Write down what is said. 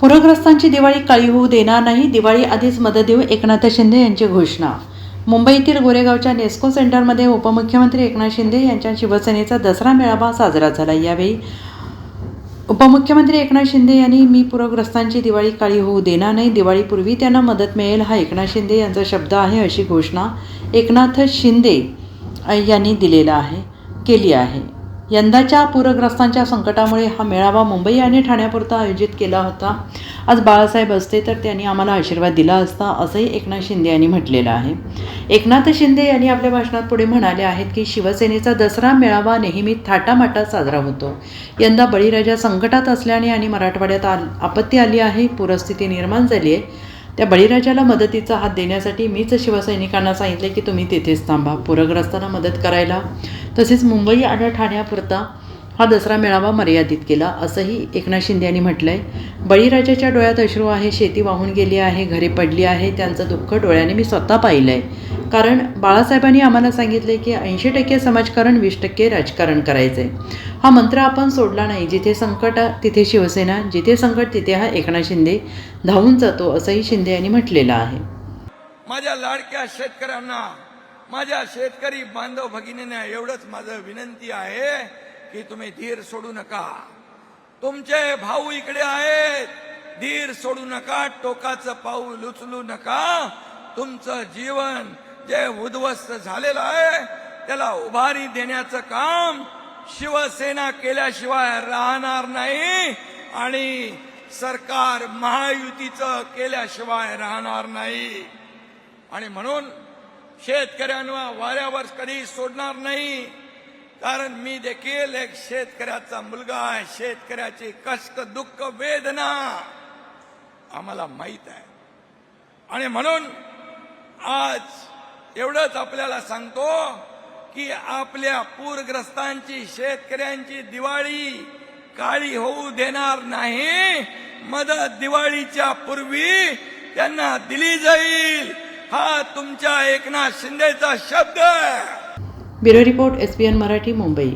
पूरग्रस्तांची दिवाळी काळी होऊ देणार नाही दिवाळी आधीच मदत देऊ एकनाथ शिंदे यांची घोषणा. मुंबईतील गोरेगावच्या नेस्को सेंटरमध्ये उपमुख्यमंत्री एकनाथ शिंदे यांच्या शिवसेनेचा दसरा मेळावा साजरा झाला. यावेळी उपमुख्यमंत्री एकनाथ शिंदे यांनी मी पूरग्रस्तांची दिवाळी काळी होऊ देणार नाही दिवाळीपूर्वी त्यांना मदत मिळेल हा एकनाथ शिंदे यांचा शब्द आहे अशी घोषणा एकनाथ शिंदे यांनी दिलेला आहे केली आहे. यंदाच्या पूरग्रस्तांच्या संकटामुळे हा मेळावा मुंबई आणि ठाण्यापुरता आयोजित केला होता. आज बाळासाहेब असते तर त्यांनी आम्हाला आशीर्वाद दिला असता असंही एकनाथ शिंदे यांनी म्हटलेलं आहे. एकनाथ शिंदे यांनी आपल्या भाषणात पुढे म्हणाले आहेत की शिवसेनेचा दसरा मेळावा नेहमी थाटामाटात साजरा होतो. यंदा बळीराजा संकटात असल्याने आणि मराठवाड्यात आल आपत्ती आली आहे पूरस्थिती निर्माण झाली आहे. त्या बळीराजाला मदतीचा हात देण्यासाठी मीच शिवसैनिकांना सांगितले की तुम्ही तिथेच थांबा. पूरग्रस्तांना मदत करायला तसेच मुंबई आणि ठाण्यापुरता हा दसरा मेळावा मर्यादित केला असंही एकनाथ शिंदे यांनी म्हटलं आहे बळीराजाच्या डोळ्यात अश्रू आहे शेती वाहून गेली आहे घरे पडली आहे त्यांचं दुःख डोळ्याने मी स्वतः पाहिलं आहे कारण बाळासाहेबांनी आम्हाला सांगितले की ऐंशी टक्के समाजकारण वीस टक्के राजकारण करायचं आहे हा मंत्र आपण सोडला नाही. जिथे संकट तिथे शिवसेना जिथे संकट तिथे हा एकनाथ शिंदे धावून जातो असंही शिंदे यांनी म्हटलेलं आहे. माझ्या लाडक्या शेतकऱ्यांना माझ्या शेतकरी बांधव भगिनींना एवढंच माझं विनंती आहे की तुम्ही धीर सोडू नका. तुमचे भाऊ इकडे आहेत. धीर सोडू नका टोकाचं पाऊल उचलू नका. तुमचं जीवन जे उद्ध्वस्त झालेलं आहे त्याला उभारी देण्याचं काम शिवसेना केल्याशिवाय राहणार नाही आणि सरकार महायुतीचं केल्याशिवाय राहणार नाही. आणि म्हणून शेतकऱ्यांना वाऱ्यावर कधी सोडणार नाही. कारण मी देखील एक शेतकऱ्याचा मुलगा आहे. शेतकऱ्याची कष्ट दुःख वेदना आम्हाला माहीत आहे. आणि म्हणून आज एवढंच आपल्याला सांगतो की आपल्या पूरग्रस्तांची शेतकऱ्यांची दिवाळी काळी होऊ देणार नाही. मदत दिवाळीच्या पूर्वी त्यांना दिली जाईल. तुमच्या एकनाथ शिंदेचा शब्द bureau report S P N Marathi Mumbai.